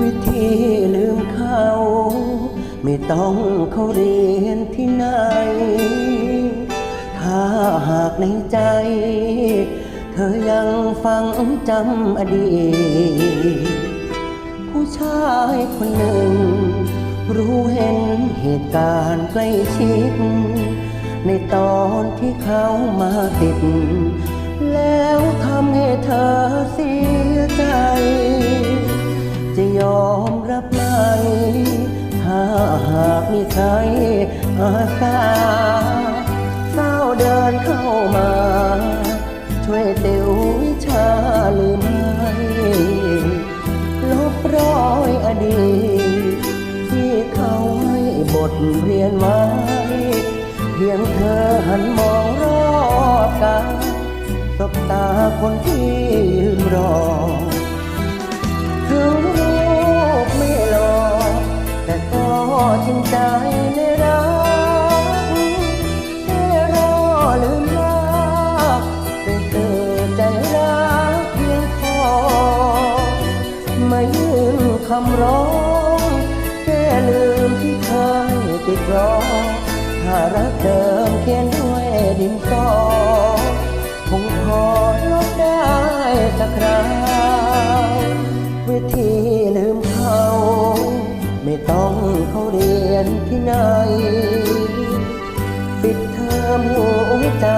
วิธีลืมเขา ไม่ต้องเขาเรียนที่ไหน ถ้าหากในใจ เธอยังฟังจำอดีตผู้ชายคนหนึ่ง รู้เห็นเหตุการณ์ใกล้ชิด ในตอนที่เขามาติด แล้วทำให้เธอเสียใจ ยอมรับไหมถ้าหากมีใครอาสาเศร้าเดินเข้ามา ช่วยติววิชาลืมให้ลบรอยอดีตที่เขาให้บทเรียนไว้ เพียงเธอหันมองรอบกายสบตาคนที่ยืนรอ คำร้องแค่ลืมที่เคยติดรอถ้ารักเดิมเขียนด้วยดินสอคงพอลบได้สักคราววิธีลืมเขา ไม่ต้องเขาเรียนที่ไหนปิดเทอมหัวใจ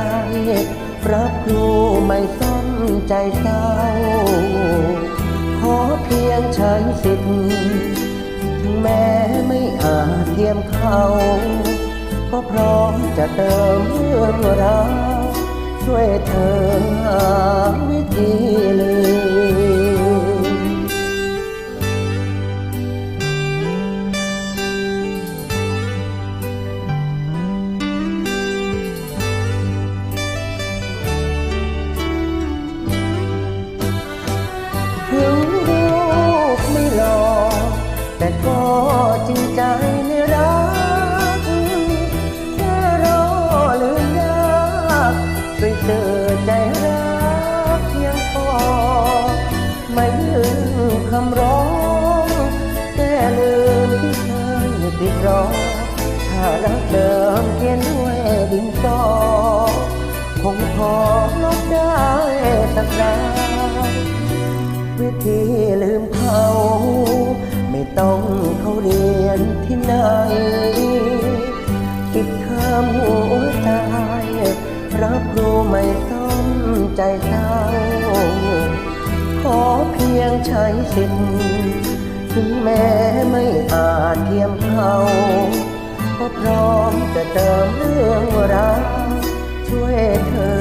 รับครูไม่สนใจเศร้า ใช้สิทธิ์ถึงแม้ไม่อาจเทียมเขา ก็พร้อมจะเติมเรื่องราวช่วยเธอ รอถ้ารักเดิมเขียนด้วยดินสอคงพอลบได้สักคราววิธีลืมเขาไม่ต้องเขาเรียนที่ไหนปิดเทอมหัวใจรับรู้ไม่ต้องใจเศร้าขอเพียงใช้สิทธิ์ ถึงแม้ไม่อาจเทียมเขาก็พร้อมจะเติมเรื่องราวช่วยเธอ